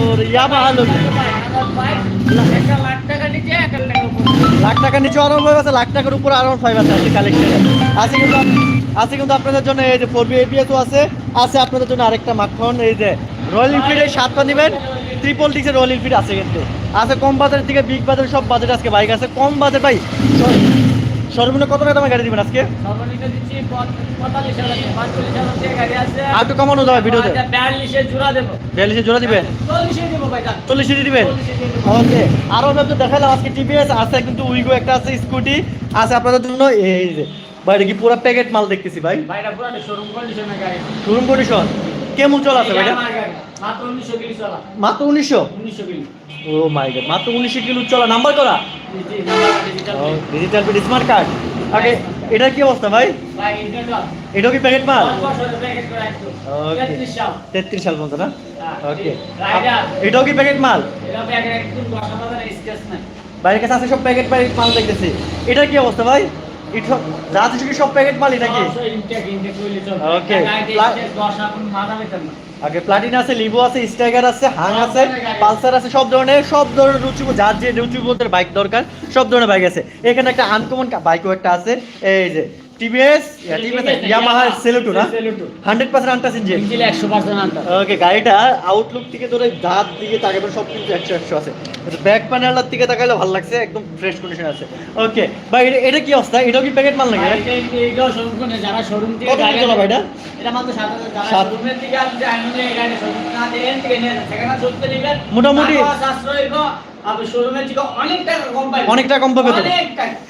লোক লাখ টাকার নিচে আরাম ফাইভ আছে লাখ টাকার উপরে আরাম ফাইভ আছে আছে কালেকশন আছে কিন্তু আছে কিন্তু আপনাদের জন্য এই যে ফোর বি এপিএসও আছে আছে আপনাদের জন্য আরেকটা মাখন, এই যে রয়্যাল এনফিল্ডের সাতটা নেবেন ট্রিপল ডিক্সের রয়্যাল এনফিল্ড আছে কিন্তু। আছে কম বাজারের থেকে বিগ বাজারের সব বাজারে আজকে বাইক আছে। কম বাজার সর- সর্বনিম্ন কত টাকা দামে গাড়ি দিবেন আজকে সর্বনিম্ন দিচ্ছি পঁয়তাল্লিশ হাজার গাড়ি আছে। আর একটু কমানো যাবে ভিডিওতে আচ্ছা, বিয়াল্লিশে জোড়া দেবো। বিয়াল্লিশে জোড়া দিবেন চল্লিশে দেবো ভাই, যান। চল্লিশে দিবেন। ওকে আরও আপনাদের দেখালাম আজকে টিভিএস আছে কিন্তু উইগো একটা আছে স্কুটি আছে আপনাদের জন্য এই যে ভাই এটা কি পুরো প্যাকেট মাল দেখতেছি ভাই। শোরুম কন্ডিশন কেমন চল আছে ভাইটা মাত্র 1900 কিলো চলা। মাত্র উনিশশো 1900 ও মাই গড মাত্র উনিশশো কিলো চলা নাম্বার করা। ডিজিটাল বিট স্মার্ট কার্ড ওকে এটা কি অবস্থা ভাই ভাই, এটা এটাও কি প্যাকেট মাল দশ বছরের packet করে রাখতো। Okay. 33 সাল। তেত্রিশ সাল পর্যন্ত না হ্যাঁ, ওকে Rider। এটাও কি প্যাকেট মাল। বাইরের কাছে আছে সব প্যাকেট প্যাকেট মাল দেখতেছি এটা কি অবস্থা ভাই সব প্যাকেট নাকি? প্লাটিনা আছে লিভো আছে স্টাইগার আছে হাং আছে পালসার আছে সব ধরনের সব ধরনের রুচি যার যে বাইক দরকার সব ধরনের বাইক আছে। এখানে একটা আনকমন বাইকও একটা আছে এই যে টিভিএস ইয়ামাহা সেলুটু না? হান্ড্রেড পার্সেন্ট আনটাস ইঞ্জিন ইঞ্জিল 100% আনতে হবে। ওকে গাড়িটা আউটলুক থেকে ধরে দাঁত দিকে তাকাবেন সব কিন্তু একশো একশো আছে। ব্যাক প্যানেলার দিকে তাকালে ভালো লাগছে একদম ফ্রেশ কন্ডিশন আছে ওকে ভাই এটা- কি অবস্থা এটাও কি প্যাকেট মাল নাকি এটাও যারা showroom থেকে কত ভাই এটা? এটা মাত্র 7,000 যারা সাত। showroom এর থেকে এই গাড়ি showroom না এখান থেকে নিয়ে যান। সেখানে নিবেন। মোটামুটি- টাকা সাশ্রয় হইবো, আপনি showroom এর থেকে অনেক টাকা কম পাবে তো?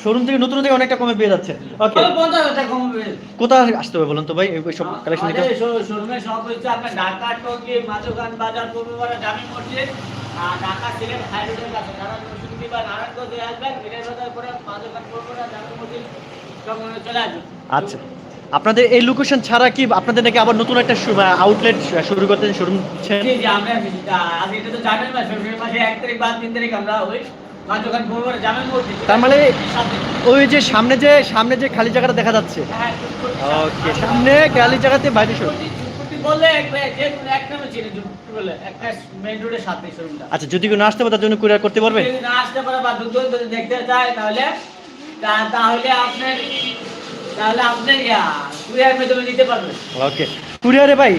শোরুম থেকে নতুন থেকে অনেকটা কমে পেয়ে যাচ্ছে ওকে তবে 50,000 টাকা কম পাবেন। কোথায় আসতে হবে বলুন তো ভাই সব কালেকশন নিতে আমাদের শো- showroom এর সব হচ্ছে আপনার ঢাকা, টঙ্গী, মাঝখান বাজার, পূর্বপাড়া, জামি মসজিদ, আর ঢাকা, সিলেট, হাই কাছে। যারা নরসিংদী বা নারায়ণগঞ্জে আসবেন, মিলের বাজার করে মাঝখান, পূর্বপাড়া, জামি মসজিদ, সব চলে আসবেন। আচ্ছা আপনাদের এই লোকেশন ছাড়া কি আপনাদের নাকি আবার নতুন একটা আউটলেট শুরু করতে শোরুম জি, জি, আমরা আজ এটা তো জানেন না, ফেব্রুয়ারি মাসে এক তারিখ বা তিন তারিখ আমরা ওই। তার মানে ওই যে সামনে যে সামনে যে খালি জায়গাটা দেখা যাচ্ছে হ্যাঁ, ওকে সামনে খালি জায়গাতে বাইরে ছুটি বললে যে এক নামে চিনি, ছুটি একটা main road সাথে showroom আচ্ছা যদি কেউ না আসতে পারে তার জন্য কুরিয়ার করতে পারবে? যদি না আসতে পারে বা যদি দেখতে চায় তাহলে তাহলে আপনার তাহলে আপনি কুরিয়ার মাধ্যমে নিতে পারবেন ওকে। কুরিয়ারে ভাই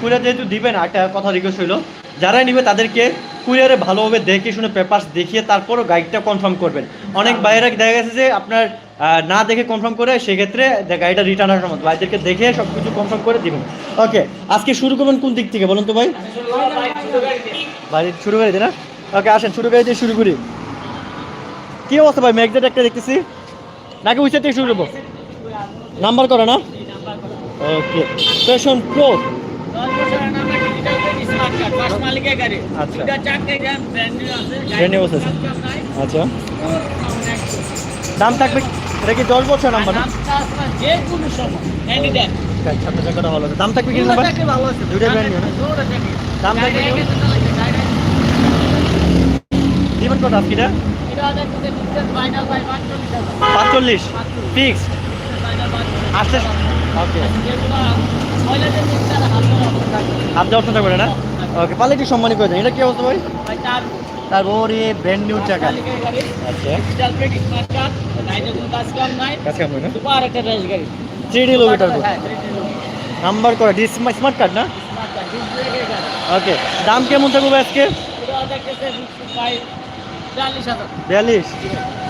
কুরিয়ার যেহেতু দিবেন একটা কথা রিকোয়েস্ট হইল যারাই নিবে তাদেরকে কুরিয়ারে ভালোভাবে দেখে শুনে পেপারস দেখিয়ে তারপরও গাইডটা কনফার্ম করবেন। অনেক বাইরে দেখা গেছে যে আপনার না দেখে কনফার্ম করে সেক্ষেত্রে গাড়িটা রিটার্ন আসার মতো। ভাইদেরকে দেখে সব কিছু কনফার্ম করে দিবেন ওকে আজকে শুরু করবেন কোন দিক থেকে বলুন তো ভাই। ভাই শুরু করে দিই না ওকে আসেন শুরু করে দিয়ে শুরু করি। কি অবস্থা ভাই? ম্যাগজেট একটা দেখতেছি। নাকি উইসে থেকে শুরু করব? নাম্বার করে না। Okay passion pro. আচ্ছা। দাম থাকবে এটা কি দশ বছর নাম্বার না যে কোনো সময়, ভালো। দাম থাকবে কি নাম্বার। দুইটা চাকরি। দাম থাকবে। দিবেন কত আজকে এটা এটা ওদের থেকে distance final by 45 হাজার। পাঁচচল্লিশ? ফিক্সড 45 আসতে ওকে যেগুলো মহিলাদের দিক অবস্থা। থাকে। হাত দেওয়ার চিন্তা করে না? ওকে পালে সম্মানী করে দেন এটা কি অবস্থা ভাই? তারপর ব্র্যান্ড নিউ চাকা। থ্রি কিলোমিটার হ্যাঁ, 3D logo। নাম্বার করে ডি স্মার্ট কার্ড না। ওকে দাম কেমন থাকবে আজকে এটা দেখতেছে 55, 40 হাজার। বিয়াল্লিশ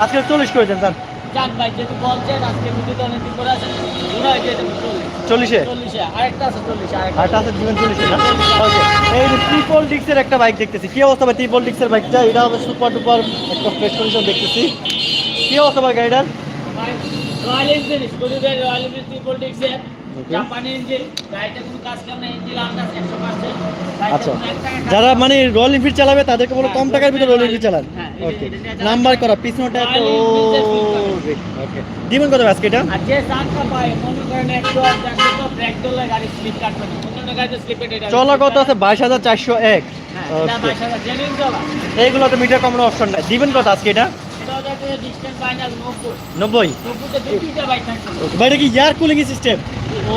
আজকে চল্লিশ করে দেন স্যার যাক ভাই, যেহেতু বলছেন, আজকে ভিডিওতে অনেকদিন করে আছে, ঘোরায় দিয়ে দেবো, 40 চল্লিশে? 40 আরেকটা আছে 40 এ, আরেকটা। আছে জীবন চল্লিশে না? ওকে এই যে ট্রিপল ডিক্সের একটা বাইক দেখতেছি। কি অবস্থা ভাই ট্রিপল ডিক্সের বাইকটা এটা হবে সুপার ডুপার একটা ফ্রেশ কন্ডিশন দেখতেছি। কি অবস্থা ভাই গাড়িটার? Royal Enfield, Royal Enfield triple Okay. জাপানি ইঞ্জিন, গাড়িতে কোনো কাজ কাম নাই, ইঞ্জিন আন্দাজ 100%, গাড়িতে আচ্ছা। যারা মানে রয়্যাল এনফিল্ড চালাবে তাদেরকে বলো হ্যাঁ, কম টাকার ভিতরে রয়্যাল এনফিল্ড চালান। হ্যাঁ, ওকে এটা- নাম্বার করা পিছনটা ওকে দিবেন কত আজকে এটা চলা কত আছে বাইশ হাজার চারশো এক। হ্যাঁ, এটা ওকে 22,000 এইগুলো তো মিটার কমানোর অপশন নাই। দিবেন কত আজকে এটা? এটা হচ্ছে যে distance final 90 নব্বই? 90 তে দুই তিনটা বাইক থাকছে। ওকে ভাই এটা কি এয়ার কুলিং সিস্টেম ও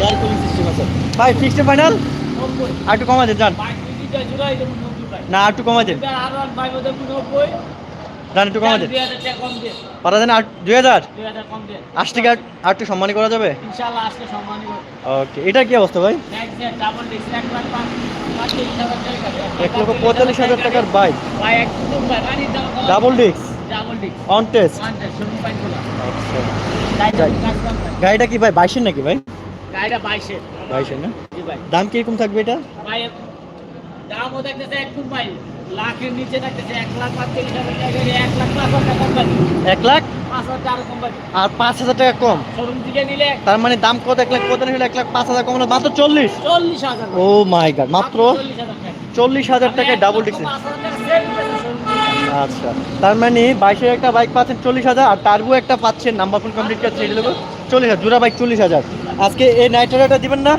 এয়ার কুলিং সিস্টেম আছে। ভাই ফিক্সড ফাইনাল আর একটু কমা দেন যান না আর একটু কমাই দেন দান একটু দেন কম দিয়ে পারা দেন আর দুই হাজার? দিয়ে টাকা আর সম্মানী করা যাবে? ওকে এটা কি অবস্থা ভাই? এক লক্ষ পঁয়তাল্লিশ হাজার টাকার বাইক দাম ডাবল ডিস্ক অন টেস্ট গাড়িটা কি ভাই বাইশের নাকি ভাই? গাড়িটা বাইশের। বাইশের না? দাম কীরকম থাকবে এটা? দেখতেছে একদম ভাই লাখের নিচে দেখতেছে এক লাখ পঁয়ত্রিশ হাজার টাকা এক লাখ পাঁচ হাজার টাকা কোম্পানি এক লাখ? আর পাঁচ হাজার টাকা কম? তার মানে দাম কত? এক লাখ পঁয়তাল্লিশ এক লাখ পাঁচ হাজার কম মাত্র চল্লিশ? চল্লিশ হাজার ও মাই গড মাত্র চল্লিশ হাজার টাকায় ডাবল থেকে। আচ্ছা তার মানে বাইশের একটা বাইক পাচ্ছেন চল্লিশ হাজার আর টার্বো একটা পাচ্ছেন নাম্বার ফুল কমপ্লিট থ্রি লোক চল্লিশ হাজার জোড়া বাইক চল্লিশ হাজার। আজকে এই নাইট রাইডারটা দিবেন না?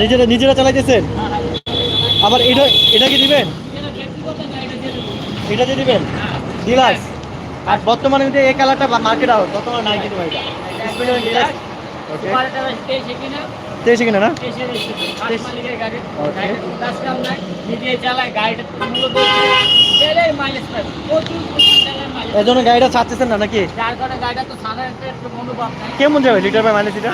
নিজেরা নিজেরা চালাইতেছেন? হ্যাঁ। আবার এটা এটা কি দিবেন? এটা দিয়ে দিবেন। ডিলাক্স। আর বর্তমানে কিন্তু এই কালারটা মার্কেট আউট বর্তমানে নাই কিন্তু এটা এটা তেইশে কিনা, না। এই জন্য গাড়িটা ছাড়তেছেন না নাকি? কেমন যাবে লিটার বাই মাইলেজ এটা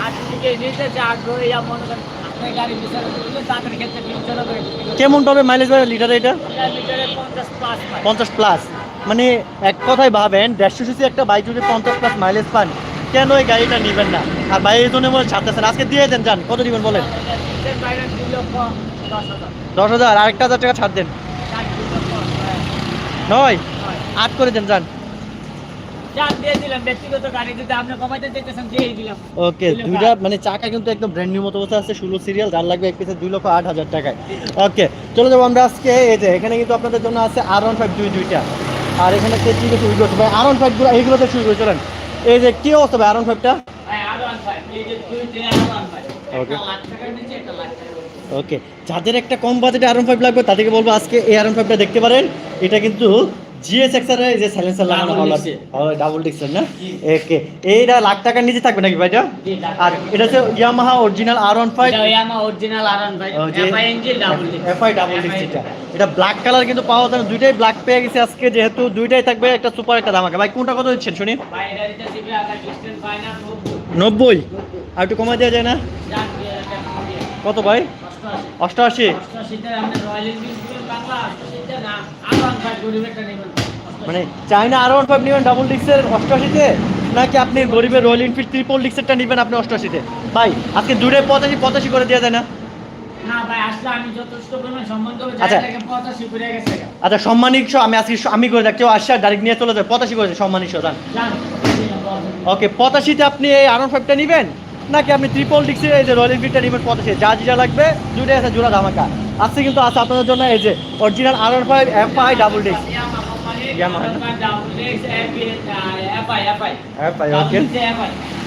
কেমন পাবে মাইলেজ বাই লিটারে এটা? এটা লিটারে 50 plus পায়। পঞ্চাশ প্লাস মানে এক কথায় ভাবেন দেড়শো সিসি একটা বাইক যদি পঞ্চাশ প্লাস মাইলেজ পান কেন এই গাড়িটা নেবেন না? আর ভাই এই জন্য মনে ছাড়তেছেন। আজকে দিয়ে দেন যান। কত দিবেন বলেন? দশ হাজার। দশ হাজার আর একটা হাজার টাকা ছাড় দেন। নয়? আট করে দেন যান। ওকে দুইটা মানে চাকা কিন্তু একদম ব্র্যান্ড নিউ মতো আছে ষোলো সিরিয়াল যার লাগবে এক পিসে দুই লক্ষ আট হাজার টাকায়। ওকে চলে যাব আমরা আজকে এই যে এখানে কিন্তু আপনাদের জন্য আছে আর ওয়ান ফাইভ দুই দুইটা। আর এখানে শুরু করছে? ভাই আর ওয়ান ফাইভগুলো এইগুলোতে শুরু করে চলেন। এই যে কি অবস্থা ভাই আর ওয়ান ফাইভটা উপরে। ওকে যাদের একটা কম বাজেটে আর ফাইভ লাগবে তাদেরকে বলব আজকে এই আর ফাইভটা দেখতে পারেন। এটা কিন্তু জিএস এক্সারে যে সাইলেন্সার লাগানো Double হলো ডাবল না। ওকে এইটা লাখ টাকার নিচে থাকবে নাকি ভাইটা আর এটা হচ্ছে Yamaha original R one five এটা অরিজিনাল আর আন ভাই FI engine double FI double ডিক্স এটা এটা ব্ল্যাক কালার কিন্তু পাওয়া না। দুইটাই ব্ল্যাক পেয়ে গেছে আজকে যেহেতু দুইটাই থাকবে একটা সুপার একটা ধামাকা। ভাই কোনটা কত দিচ্ছেন শুনি? নব্বই। আর একটু কমাই দেওয়া যায় না? কত ভাই? অষ্টআশি। মানে চাইনা আর ওয়ান ফাইভ নেবেন ডাবল ডিক্সের অষ্টআশিতে নাকি আপনি গরিবের রয়্যাল এনফিল্ড ট্রিপল ডিক্সেরটা নেবেন আপনি অষ্টআশিতে? ভাই আজকে দুটোই পঁচাশি পঁচাশি করে দেওয়া যায় না? আচ্ছা। আচ্ছা সম্মানিক আমি আজকে আমি করে দেখ কেউ আসছে ডাইরেক্ট নিয়ে চলে যায় পঁচাশি করেছে সম্মানিক। ওকে পঁচাশিতে আপনি এই আর ওয়ান ফাইভটা নেবেন নাকি আপনি ট্রিপল ডিক্সের এই যে রয়্যাল এনফিল্ডটা নেবেন পঁচাশি যা যেটা লাগবে দুটোই আছে জোড়া ধামাকা। আজকে কিন্তু আছে আপনাদের জন্য এই যে original R one five F I double.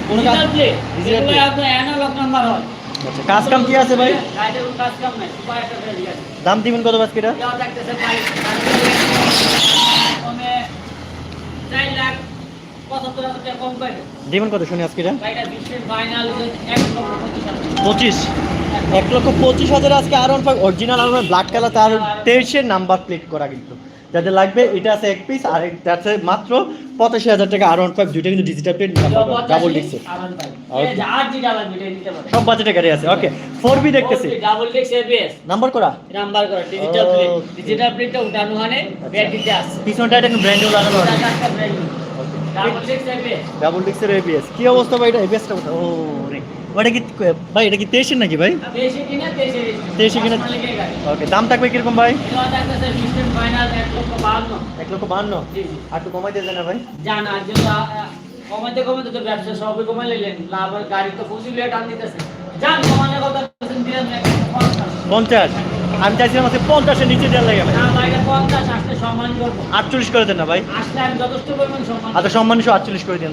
কোনো কাজ- কাম কি আছে ভাই? আছে। দাম দিবেন কত বাজকে দিবেন কত শুনি আজকে পঁচিশ এক লক্ষ পঁচিশ হাজার আজকে আর অরিজিনাল আর ব্ল্যাক কালার তার তেইশের নাম্বার প্লেট করা কিন্তু। যাদের লাগবে এটা আছে এক পিস আর এটা আছে মাত্র পঁচাশি হাজার টাকা আর ওয়ান ফাইভ দুইটা কিন্তু ডিজিটাল প্লেট ডাবল পারে। সব বাজেটে গাড়ি আছে ওকে ফোর বি দেখতেছি। ডাবল ডিস্ক ABS, নাম্বার করা? নাম্বার করা ডিজিটাল প্লেট ডিজিটাল প্লেটটা উঠানো মানে ব্যাটারিতে আছে। পিছনটা এটা ব্র্যান্ড লাগানো আছে। ডিস্ক ABS ডাবল ডিক্সের এবিএস কি অবস্থা ভাই? এটা এবিএসটা ও রে। ওটা কি ভাই এটা কি তেইশের নাকি ভাই? কিনা তেইশে তেইশে কিনা। ওকে দাম থাকবে কীরকম ভাই? এক লক্ষ বাহান্ন। আর একটু কমাই দিয়ে না ভাই? জান কমাতে কমাতে তো ব্যবসা সবই কমাই নিলেন। লাভ আর গাড়ি তো ফুসি লিয়ে টান দিতেছে। জান কমানোর কথা পঞ্চাশ পঞ্চাশ। আমি চাইছিলাম পঞ্চাশের নিচে দেওয়ার লাগে ভাই। আটচল্লিশ করে দেন না ভাই। আচ্ছা সম্মান আটচল্লিশ করে দেন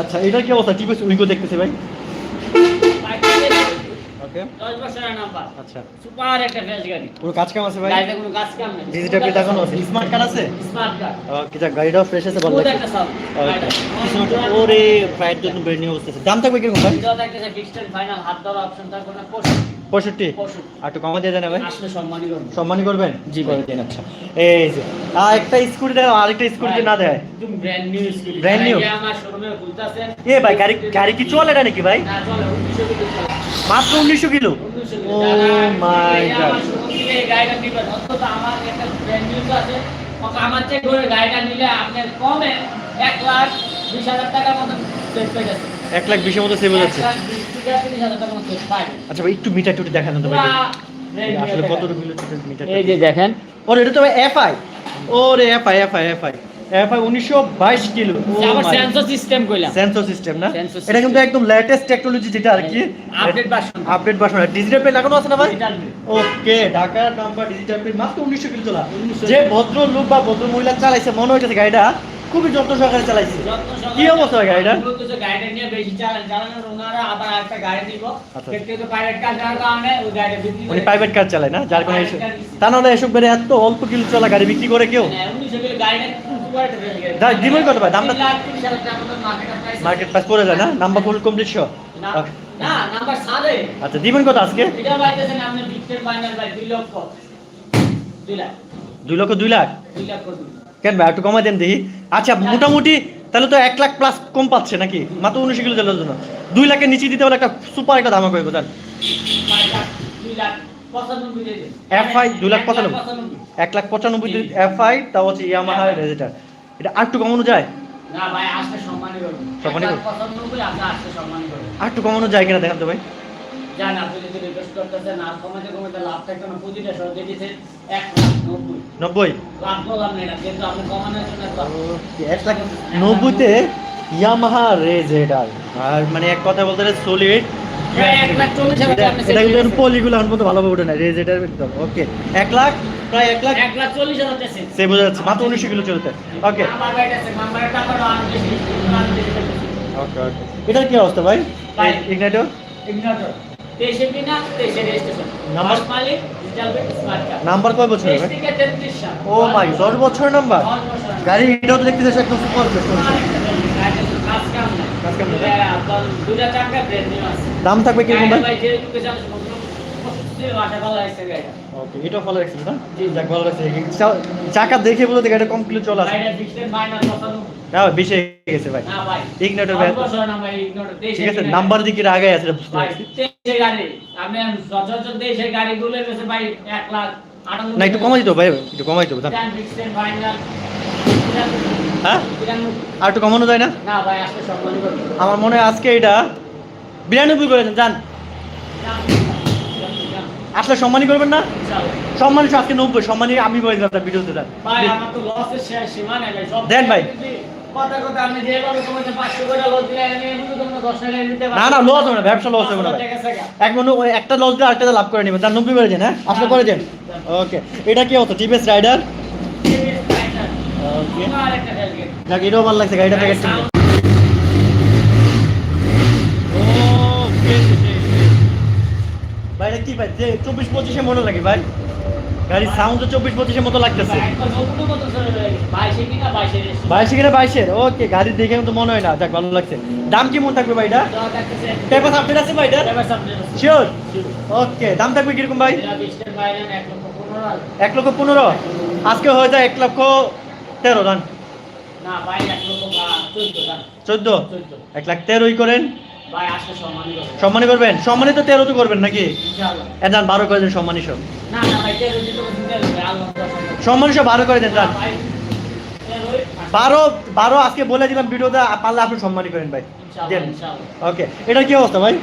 আচ্ছা এটার কি অবস্থা? টিপিএস উইগো দেখতেছি ভাই। আচ্ছা। সুপার একটা গাড়ি। পুরো কাজ কাম আছে ভাই? কোনো কাজ কাম নেই। ডিজিটাল প্লেট এখনও আছে। স্মার্ট কার্ড আছে? স্মার্ট কার্ড ওকে যা গাড়িটাও ফ্রেশ আছে ভালো লাগছে একটা সাউন্ড ওকে। ওরে প্রাইড জন্য ব্র্যান্ড নিউ অবস্থা দাম থাকবে কীরকম ভাই? এটাও একটা ফিক্সড ফাইনাল হাত দেওয়ার অপশন থাকবে না পঁয়ষট্টি? আর একটু কমা দিয়ে জানা ভাই আসলে সম্মানই করব। সম্মানই করবেন? জি করে। দিন আচ্ছা এই যে আর একটা স্কুটি দেখো আরেকটা স্কুটি না দেয় brand new scooty. Brand new? আমার শোরুমে খুলতাছে। এ ভাই গাড়ি গাড়ি কি চলে এটা নাকি ভাই? না চলে 1900 কিলো চলে। মাত্র উনিশশো kilo? 1900 kilo. Oh my god আমার এই গাড়িটা ব্র্যান্ড নিউ নিলে আপনার কমে এক লাখ বিশ হাজার টাকার মতন সেভ পেয়ে এক লাখ বিশের মতো সেভ হয়ে যাচ্ছে। আচ্ছা ভাই একটু মিটার টুটি দেখানো তো ভাই। আসলে কত। কিলো মিটার এই যে দেখেন। ওরে এটা তো এফআই ওরে এফআই এফআই এফআই এফআই উনিশশো বাইশ কিলো। আবার সেন্সর সিস্টেম কইলাম। সেন্সর সিস্টেম না? এটা কিন্তু একদম লেটেস্ট টেকনোলজি যেটা আর কি। Update version update version digital plate লাগানো আছে না ভাই? Okay Dhaka number digital plate মাত্র উনিশশো কিলো চলা। 1900 যে ভদ্র লোক বা ভদ্র মহিলা চালাইছে মনে হইতেছে গাড়িটা খুবই যত্ন সহকারে চালাইছে কি অবস্থা গাড়িটা যে গাড়িটা নিয়ে বেশি চালান চালানোর ওনারা আবার একটা গাড়ি নিব আচ্ছা। ব্যক্তিগত প্রাইভেট কার যাওয়ার কারণে ওই গাড়িটা বিক্রি উনি প্রাইভেট কার চালায় না যার নিচ্ছে। তা নাহলে এসব গাড়ি এত অল্প কিলো চলা গাড়ি বিক্রি করে কেউ হ্যাঁ, উনিশশো কিলো গাড়িটা খুব সুপার একটা ফ্রেশ গাড়ি। দা- দিবেন কত ভাই? দামটা- লাখ। মার্কেট প্রাইস পড়ে যায় না নাম্বার ফুল কমপ্লিট শো না, না, নাম্বার সাড়ে। আচ্ছা দিবেন কত আজকে এটা পাইতেছেন আপনি ফিক্সড ফাইনাল ভাই দুই লক্ষ দুই লাখ কেন ভাই একটু কমাই দেন দেখি। আচ্ছা মোটামুটি তাহলে তো এক লাখ প্লাস কম পাচ্ছে নাকি? মাত্র উনিশ কিলো চালার জন্য। দুই লাখের নিচে দিতে হলে একটা সুপার একটা করব দেন পাঁচ লাখ, দুই লাখ পঁচানব্বই। এক লাখ পঁচানব্বই। এফআই তা হচ্ছে ইয়ামাহা রেজিটার এটা আর একটু কমানো যায়? করব। আর একটু কমানো যায় কিনা দেখান তো ভাই। জান আপনি যদি রিকোয়েস্ট করতেছেন আর কমাতে কমাতে লাভ থাকতো না প্রতিটা সহ দিয়ে এক নব্বই। নব্বই? লাভ করলাম না এটা কিন্তু আপনি কমানোর জন্য এক লাখ নব্বইতে ইয়ামাহা আর মানে এক কথা বলতে সলিড হ্যাঁ, এটা কিন্তু পলিগুলো পর্যন্ত ভালোভাবে ওঠে না একদম ওকে। এক লাখ প্রায় এক লাখ। এক লাখ চল্লিশ হাজার সে বোঝা যাচ্ছে মাত্র উনিশশো কিলো চলতে। ওকে। ওকে ওকে। এটার কি অবস্থা ভাই। ইগনাইটর Igniter, তেইশে তেইশে। নাম্বার? মালিক, কয় বছর। ও মাই দশ বছর নাম্বার গাড়ি এটাও তো দেখতেছে একদম সুপার। দাম থাকবে কীরকম ভাই? ভালো লাগছে না? যাক ভালো লাগছে। চাকা দেখে বলতে গাড়িটা কম কিলো চলা। না বেশি হয়ে গেছে ভাই। তেইশে ঠিক আছে নাম্বার দিকে আগে আছে বুঝতে পারছি। তেইশে গাড়ি। আপনি সচরাচর তেইশে গাড়িগুলো গেছে ভাই এক লাখ না একটু কমাই দিতে ভাই একটু কমাই দিতে হবে দাম। Ten, fixed and final, হ্যাঁ? আর একটু কমানো যায় না? আমার মনে হয় আজকে এটা বিরানব্বই করে দেন যান। আসলে সম্মানই করবেন না? সম্মানিত আজকে নব্বই সম্মানই আমি বলে দিলাম ভিডিওতে ভাই দেন ভাই। না না লস হবে না ব্যবসা লস হবে না এক মনে একটা লস দিয়ে আরেকটা লাভ করে নেবেন তার নব্বই করে দেন হ্যাঁ আসলে করে দেন ওকে এটা কি হতো টিভিএস রাইডার যাক এটাও ভালো লাগছে গাড়িটা প্যাকেট ভাই এটা কি ভাই? চব্বিশ পঁচিশে মনে লাগে ভাই। গাড়ির সাউন্ড তো চব্বিশ পঁচিশের মতো লাগতেছে। বাইশে কিনা বাইশের ওকে গাড়ি দেখে তো মনে হয় না। যাক ভালো লাগছে। দাম কেমন থাকবে ভাই এটা? পেপার আপডেট আছে ভাই এটা? শিওর ওকে দাম থাকবে কীরকম ভাই? এক লক্ষ পনেরো। আজকে হয়ে যায় এক লক্ষ তেরো দান না ভাই এক লক্ষ চোদ্দ চোদ্দ চোদ্দ? এক লাখ তেরোই করেন। সম্মানী করবেন। সম্মানী তো তেরো তো করবেন নাকি? ইনশাআল্লাহ। এ যান বারো করে দেন সম্মানী সব। সম্মানী সব বারো করে দেন যান। বারো বারো আজকে বলে দিলাম ভিডিওতে পারলে আপনি সম্মানী করেন ভাই। দেন। ওকে এটা কি অবস্থা ভাই?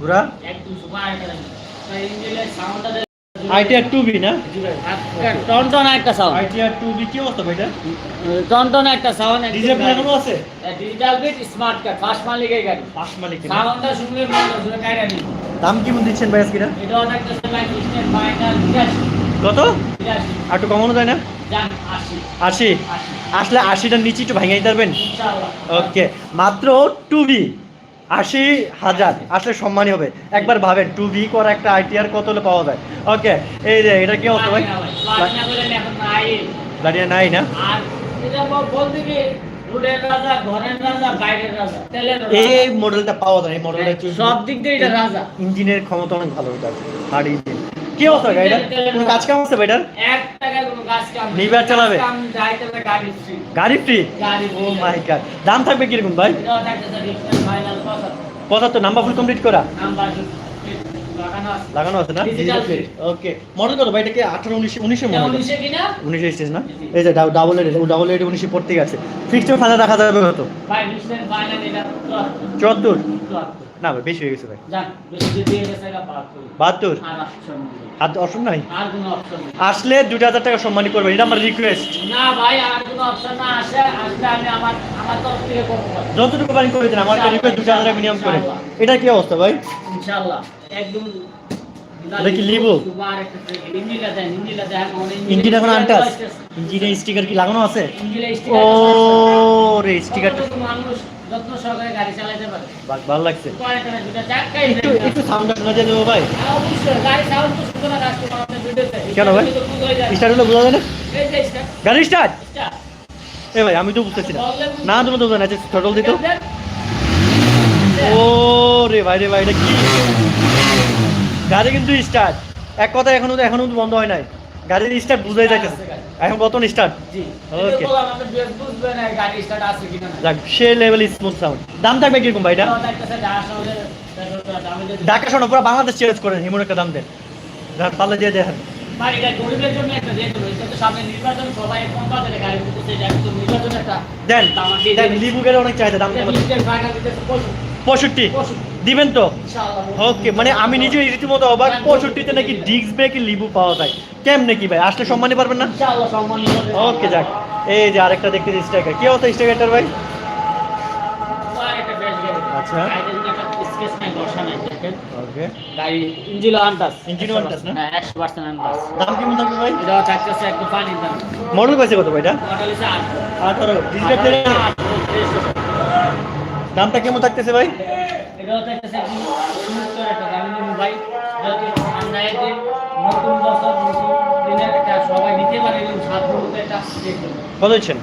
ঘুরা আইটিআর টু বি না? টনটন একটা সাউন্ড আইটিআর টু বি কি অবস্থা টনটন একটা সাউন্ড ডিজে আছে? ডিজিটাল বিট স্মার্ট কার্ড ফার্স্ট মালিকের গাড়ি। পাঁচ মালিক সাউন্ডটা শুনলে মনে হচ্ছে গাড়ি নেই দাম কেমন দিচ্ছেন ভাই আজকে এটা? এটাও একটা ফাইনাল কত? কমানো যায় না? আশি। আসলে আশিটার নিচে একটু ভাঙাই পারবেন? ওকে মাত্র টু বি। আশি হাজার আসলে সম্মানই হবে। একবার ভাবেন টু বি করা একটা আইটিআর কত হলে পাওয়া যায়? ওকে এই যে এটা কি হতো ভাই? দাঁড়িয়ে নাই না। এই মডেলটা পাওয়া যায় এই মডেলটা সব দিক দিয়ে এটা রাজা। ইঞ্জিনের ক্ষমতা অনেক ভালো হার্ড ইঞ্জিন। কি অবস্থা গাড়িটা কোনো কাজ কাম আছে ভাইটার এক টাকার কোনো কাজ কাম নিবার চালাবে? গাড়ি ফ্রি ও। মাই গড দাম থাকবে কীরকম ভাই? পঁচাত্তর। নাম্বার ফুল কমপ্লিট করা? নাম্বার লাগানো আছে। না? ওকে মডেল কত ভাই? এটা কি আঠারো উনিশে উনিশে মডেল? উনিশে স্টেজ না? এই যে ডাবল এড ডাবল এড উনিশে পড়তে গেছে। ফিক্সড ফাইনাল রাখা যাবে কত? চুয়াত্তর। না ভাই বেশি হয়ে গেছে ভাই। বাহাত্তর। আর। অপশন নাই? আসলে দুটো হাজার টাকা সম্মানী করবেন এটা আমার রিকোয়েস্ট না ভাই আর কোনো অপশন না আসে আসলে আমি আমার আমার তরফ থেকে করতে যতটুকু পারেন করে দেন আমার রিকোয়েস্ট দুটো হাজার মিনিমাম করে। এটা কি অবস্থা ভাই? ইনশাআল্লাহ। একদম এটা কি লিবো? ইঞ্জিন এখন আনটাস ইঞ্জিনের স্টিকার কি লাগানো আছে? ও রে স্টিকারটা মানুষ যত্ন সহকারে গাড়ি চালাতে পারে। ভালো লাগছে। কয়েকটা না দুটা চাকাই একটু একটু সাউন্ড শোনা দেবো ভাই। অবশ্যই। গাড়ি সাউন্ড তো শুনতে না কাস্টমার আপনার ভিডিওতে কেন ভাই? স্টার্ট হলে বোঝা যায় না? এই যে স্টার্ট গাড়ি স্টার্ট স্টার্ট এ ভাই আমি তো বুঝতেছি না। না তুমি তো বুঝো না থটল দিত। ও রে ভাই রে ভাই এটা কি? গাড়ি কিন্তু স্টার্ট এক কথা এখনও এখনও বন্ধ হয় নাই। গাড়ির স্টার্ট বুঝাই যাইতেছে এখন কত স্টার্ট জি। ওকে বললাম আপনি বেশ না গাড়ি স্টার্ট আছে কিনা না। যাক সে লেভেল স্মুথ সাউন্ড দাম থাকবে কীরকম ভাই এটা? ঢাকা শোনো পুরো বাংলাদেশ চেঞ্জ করেন এমন একটা দাম দেন। পারলে দিয়ে দেখেন। দেন দেন দিবেন। অনেক চাহিদা দাম পঁয়ষট্টি। দিবেন তো? ওকে মানে আমি নিজে রীতিমতো অবাক। পঁয়ষট্টিতে নাকি ডিস্ক ব্রেকে লিবু পাওয়া যায়। কেমনে কি ভাই? আসলে সম্মানই পারবেন না। ওকে যাক। এই যে আরেকটা দেখতে স্ট্রাইকার কি অবস্থা স্ট্রাইকারটার ভাই? গাড়ি। আচ্ছা। হ্যাঁ মডেল কত ভাই এটা? মডেল হচ্ছে আট। আঠারো। ডিজিটাল প্লেয়ার দামটা কেমন থাকতেছে ভাই? কত দিচ্ছেন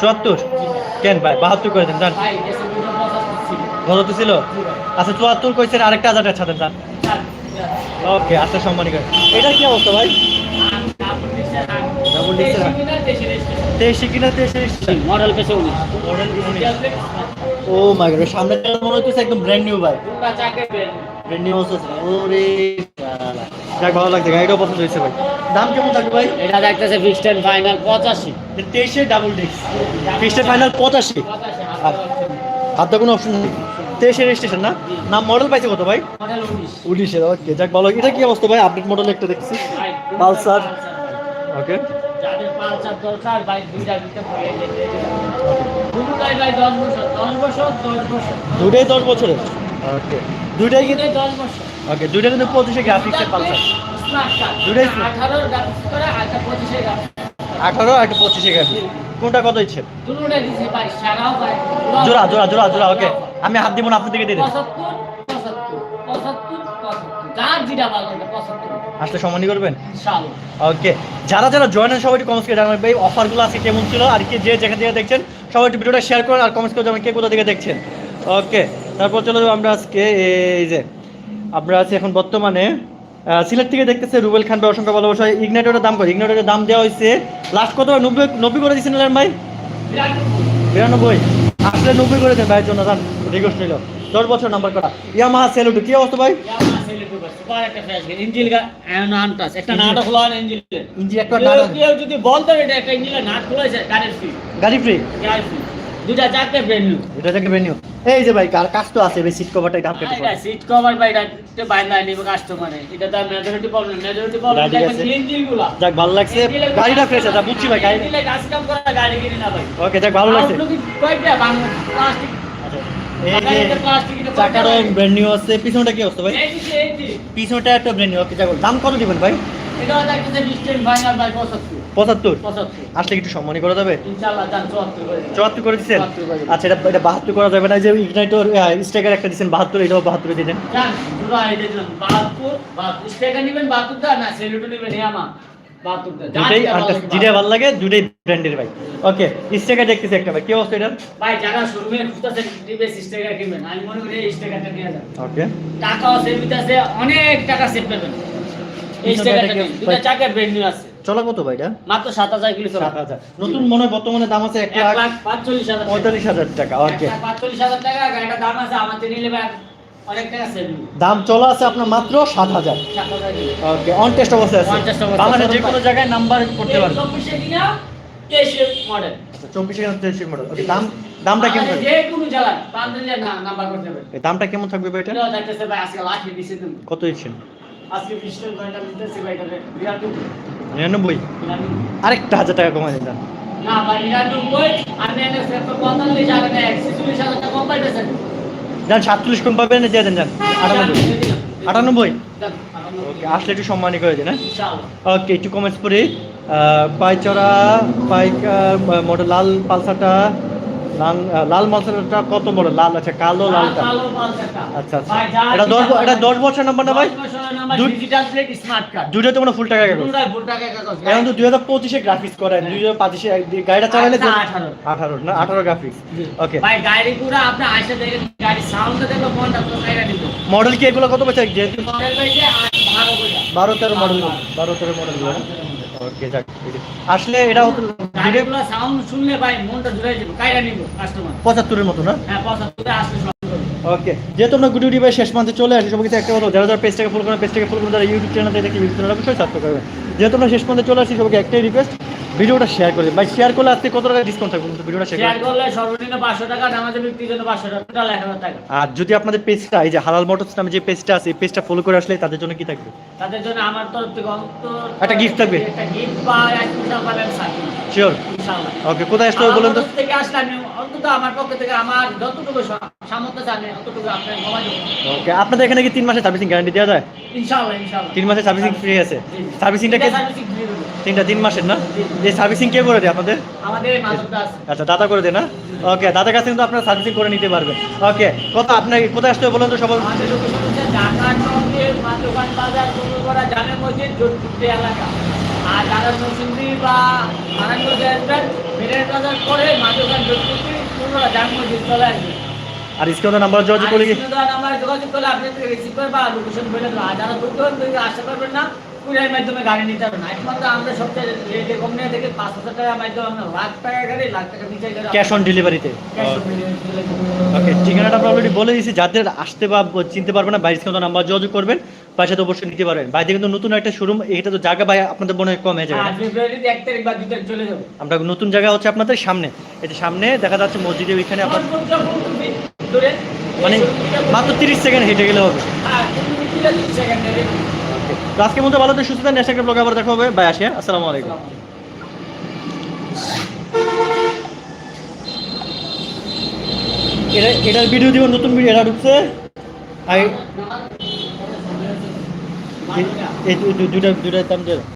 চুয়াত্তর। কেন ভাই? বাহাত্তর করে দেন জান। ছিল। কত তো ছিল। আচ্ছা চুয়াত্তর কইছেন আরেকটা ছাড়েন জান। চার। ওকে আচ্ছা সম্মানী করে এটা কি অবস্থা ভাই? আর ডাবল। তেইশে কিনা তেইশে মডেল পেছে উনিশ। মডেল উনিশ। ও মাই গড সামনে মনে হচ্ছে একদম ব্র্যান্ড নিউ ব্র্যান্ড নিউ ওরে যাক ভালো লাগছে গাড়িটাও পছন্দ হয়েছে ভাই। দাম কেমন থাকবে ভাই? এটা দেখতেছে ফিক্সড এন্ড ফাইনাল পঁচাশি। তেইশে ডাবল ডিস্ক ফিক্সড ফাইনাল পঁচাশি। হাতে কোনো অপশন নেই। তেইশে রেজিস্ট্রেশন না? নাম মডেল পাইছে কত ভাই? উনিশের ওকে যাক ভালো। এটা কি অবস্থা ভাই? আপডেট মডেল একটা দেখছি। পালসার। ওকে যাদের পালসার দরকার ভাই দুইটা দিতে পারে দুটাই ভাই দশ বছর দশ বছর দশ বছর। দুটাই দশ বছরের? ওকে দুটাই কিন্তু দশ বছর। ওকে দুটা কিন্তু পঁচিশে গ্রাফিক্সের পালসার। দুটাই smart। গ্রাফিক্স করে পঁচিশে গ্রাফিক্স আঠারো আর একটা পঁচিশে গ্রাফিক্স কোনটা কত ইচ্ছে? জোড়া জোড়া জোড়া জোড়া ওকে আমি হাত দিব না আপনার দিকে দিয়ে দিন। আসলে সমানই করবেন? ওকে যারা যারা জয়েন সবাই একটু কমেন্টস করে জানাবেন। ভাই অফারগুলো আজকে কেমন ছিল? আর কি যে যেখান থেকে দেখছেন সবাই একটু ভিডিওটা শেয়ার করেন আর কমেন্টস করে জানাবেন কে কোথা থেকে দেখছেন। ওকে তারপর চলে যাব আমরা আজকে এই যে আমরা আছি এখন বর্তমানে সিলেট থেকে দেখতেছে রুবেল খান ভাই অসংখ্য ভালোবাসা। ইগনাইটরের দাম কত ইগনাইটরের দাম দেওয়া হয়েছে লাস্ট কত? নব্বই নব্বই করে দিয়েছিলেন ভাই? বিরানব্বই। আসলে নব্বই করে দেন ভাইয়ের জন্য জান রিকোয়েস্ট নিল। দশ বছর নাম্বার করা। ইয়ামাহা সেলুটু কি অবস্থা ভাই? ফ্রি দুটা চারটে ব্র্যান্ড নিউ এই যে ভাই কার কাজ তো আছে ভাই সিট কভারটা এটা আপডেট সিট কভার বা এটা তে বাইন্দা নিবে কাস্টমারে এটা তার মেজরিটি প্রবলেম মেজরিটি প্রবলেম গাড়ি ক্লিন জিলগুলা যাক ভালো লাগছে। গাড়িটা ফ্রেশ আছে বুঝছি ভাই গাড়ি দিলে কাজ কাম করা গাড়ি কিনে না ভাই। ওকে যাক ভালো লাগছে। কয়টা? বাংলা প্লাস্টিক এই যে চাকারও ব্র্যান্ড নিউ আছে পিছনটা কি অবস্থা ভাই? পিছনটা একটা ব্র্যান্ড নিউ দাম কত দিবেন ভাই? পঁচাত্তর। আসলে সম্মানই করা যাবে? চুয়াত্তর করে দিচ্ছেন। আচ্ছা এটা এটা বাহাত্তর করা যাবে না যে ইগনাইটর একটা দিচ্ছেন বাহাত্তর এটাও বাহাত্তর বাহাত্তর নেবেন না সেলুটো নেবেন যান, দুটাই যেটা আর ভালো লাগে, যেটা ভালো লাগে দুটাই ব্র্যান্ডের ভাই ওকে স্টেকার দেখতেছি একটা ভাই কি অবস্থা এটা ভাই যারা শোরুমে খুঁজতেছেন ডিবেস স্টেকার কিনবেন। আমি মনে করি এই স্টেকারটা নিয়ে যান। ওকে টাকাও সেভ আছে অনেক টাকা সেভ পাবেন এই স্টেকারটা দুটো চাকা ব্র্যান্ড নিউ আছে। চলা কত ভাই এটা? মাত্র সাত হাজার কিলো চলে। সাত হাজার। নতুন মনে হয় বর্তমানে দাম আছে লাখ লাখ পাঁচচল্লিশ হাজার টাকা। পঁয়তাল্লিশ হাজার টাকা ওকে এক লাখ পাঁচচল্লিশ হাজার টাকা গাড়িটার দাম আছে আমার নিলে ভাই দাম চলা আছে আপনার মাত্র সাত হাজার। ওকে অন টেস্ট অবস্থায় আছে। On test অবস্থায়। বাংলাদেশের যে কোনো জায়গায় নাম্বার করতে পারবেন দামটা কেমন থাকবে কত দিচ্ছেন? নিরানব্বই? আরেকটা হাজার টাকা কমাই দিন না নিরানব্বই। আর পঁয়তাল্লিশ হাজার টাকা একচল্লিশ হাজার টাকা কম পাইতেছেন যান সাতচল্লিশ কম পাবেন দিয়ে দেন যান আটানব্বই। আটানব্বই? ওকে আসলে একটু সম্মানই করে দিন হ্যাঁ। ওকে একটু কমেন্টস করি পাইচরা পাইকা মডেল লাল পালসাটা লাল লাল মালসাটা কত বড়? লাল আছে কালো লালটা। আচ্ছা আচ্ছা। এটা দশ এটা। দশ বছর নাম্বার না ভাই? Digital plate, smart card. দুইটা তো কোনো ফুল টাকা কাগজ টাকা। এখন তো দুই হাজার পঁচিশে গ্রাফিক্স করে দুই হাজার পঁচিশে গাড়িটা চালালে আচ্ছা, আঠারো। আঠারো না আঠারো গ্রাফিক্স ওকে ভাই, গাড়ি পুরো আপনি আইসা দেখেন, গাড়ির sound টা দেখলে মনটা পুরো কাইরা মডেল কি এগুলো কত পয়সা যেহেতু বারো তেরো মডেল বারো তেরো মডেল ওকে যাক আসলে এটা হতো গাড়িগুলো সাউন্ড শুনলে ভাই মনটা জুড়ে যাবে, কাইরা নিবো customer। পঁচাত্তরের মতো না? হ্যাঁ, পঁচাত্তরে আসলে ওকে যেহেতু আমরা গুড ইউটিউবে শেষ মান্থে চলে আসি সবকিছু একটা কথা যারা যারা পেজটাকে ফলো করেন পেজটাকে ফলো করেন যারা ইউটিউব চ্যানেল থেকে ইউটিউব চ্যানেল অবশ্যই সাবস্ক্রাইব করবেন। যেহেতু আমরা শেষ পর্যন্ত চলে আসি সবাইকে একটাই রিকোয়েস্ট ভিডিওটা শেয়ার করে ভাই শেয়ার করলে আজকে কত টাকা ডিসকাউন্ট থাকবে কিন্তু ভিডিওটা শেয়ার করলে সর্বনিম্ন পাঁচশো টাকা নামাজে বিক্রির জন্য পাঁচশো টাকা টোটাল এক হাজার টাকা। আর যদি আপনাদের পেজটা এই যে হালাল মোটরস নামে যে পেজটা আছে এই পেজটা ফলো করে আসলে তাদের জন্য কি থাকবে? তাদের জন্য আমার তরফ থেকে অন্তর একটা গিফট থাকবে? একটা গিফট বা এক কুইন্টাল পাবেন শিওর ইনশাআল্লাহ। ওকে কোথায় আসতে হবে বলুন তো? থেকে আসলে আমি অন্তত আমার পক্ষ থেকে আমার যতটুকু সামর্থ্য আছে আমি অতটুকু আপনার মোবাইল ওকে আপনাদের এখানে কি তিন মাসের সার্ভিসিং গ্যারান্টি দেওয়া যায়? ইনশাআল্লাহ ইনশাআল্লাহ। তিন মাসের সার্ভিসিং ফ্রি আছে। সার্ভিসিংটা কে তিনটা তিন মাসের না। এই সার্ভিসিং কে করে দেয় আপনাদের? আমাদের আচ্ছা দাদা করে দেয় না? ওকে দাদার কাছে কিন্তু আপনারা সার্ভিসিং করে নিতে পারবেন। ওকে কত আপনার কোথায় আসতে বলুন তো সবাই আর যারা নরসিংদী বা নারায়ণগঞ্জে আসবেন মিরের বাজার পরে মাতৃকান জোটপুটি কুমুরপাড়া জামে মসজিদ চলে আসবেন। আর স্ক্রিনে নাম্বার যোগাযোগ করে কি নাম্বার যোগাযোগ করলে আপনি রিসিভ করে বা লোকেশন বলে যারা দূর দূরান্ত আসতে পারবেন না। কুরিয়ার মাধ্যমে গাড়ি নিতে পারবেন একমাত্র আমরা সবচেয়ে রেটে কম নিয়ে থেকে পাঁচ হাজার টাকার মাধ্যমে আমরা লাখ টাকা গাড়ি লাখ টাকা নিচে গাড়ি ক্যাশ অন ডেলিভারিতে ওকে ঠিকানাটা আমরা অলরেডি বলে দিয়েছি। যাদের আসতে বা চিনতে পারবে না স্ক্রিনে নাম্বার যোগাযোগ করবেন। পাশে তো অবশ্যই নিতে পারবেন। বাইরে কিন্তু নতুন একটা শোরুম এটা তো জায়গা ভাই আপনাদের মনে হয় কম হয়ে যাবে আর ফেব্রুয়ারিতে এক তারিখ বা দুই তারিখ চলে যাব। আমরা নতুন জায়গা হচ্ছে আপনাদের সামনে। যে সামনে দেখা যাচ্ছে মসজিদের ওইখানে আপনার মানে মাত্র তিরিশ সেকেন্ড হেঁটে গেলে হবে। হ্যাঁ আজকের মধ্যে ভালো তো সুস্থ থাকেন নেক্সট একটা ব্লগে আবার দেখা হবে। বাই আসে আসসালামু আলাইকুম। এটা এটার ভিডিও দিব নতুন ভিডিও এটা ঢুকছে। আর এই- এই দু- দু- দুটা দাম দিয়ে।